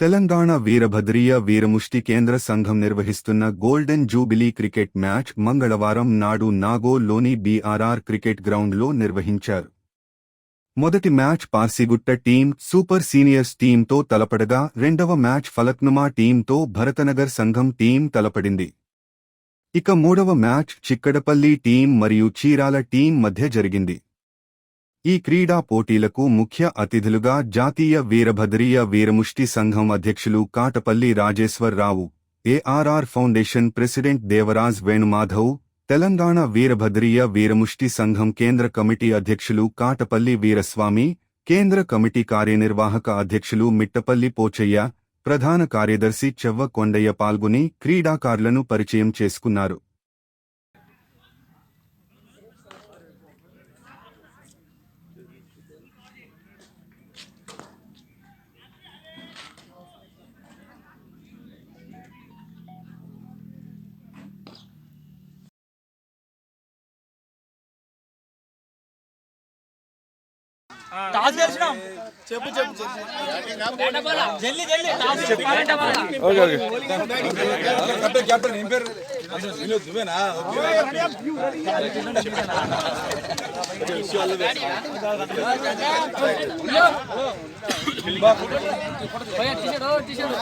తెలంగాణ వీరభద్రీయ వీరముష్టి కేంద్ర సంఘం నిర్వహిస్తున్న గోల్డెన్ జూబిలీ క్రికెట్ మ్యాచ్ మంగళవారం నాడు నాగోల్లోని బీఆర్ఆర్ క్రికెట్ గ్రౌండ్లో నిర్వహించారు. మొదటి match Parsigutta team super seniors టీంతో తలపడగా రెండవ మ్యాచ్ ఫలక్నుమా టీంతో భరతనగర్ సంఘం టీం తలపడింది. ఇక మూడవ మ్యాచ్ చిక్కడపల్లి టీం మరియు చీరాల టీం మధ్య జరిగింది. ఈ క్రీడా పోటీలకు ముఖ్య అతిథులుగా జాతీయ వీరభద్రీయ వీరముష్టి సంఘం అధ్యక్షులు Katapalli Rajeshwararao ARR foundation president Devaraj Venumadhav Telangana Veerabhadriya Veeramushti సంఘం కేంద్ర కమిటీ అధ్యక్షులు కాటపల్లి వీరస్వామి కేంద్ర కమిటీ కార్యనిర్వాహక అధ్యక్షులు మిట్టపల్లి పోచయ్య ప్రధాన కార్యదర్శి చెవ్వ కొండయ్య పాల్గొని క్రీడాకారులను పరిచయం చేసుకున్నారు. టాస్ గెలిచినాం చెప్పు చెప్పు జల్లి జల్లి టాస్ చెప్పాలంటే కెప్టెన్ కెప్టెన్ ఏం పేరు? వినోద్ నువ్వేనా? T shirt T shirt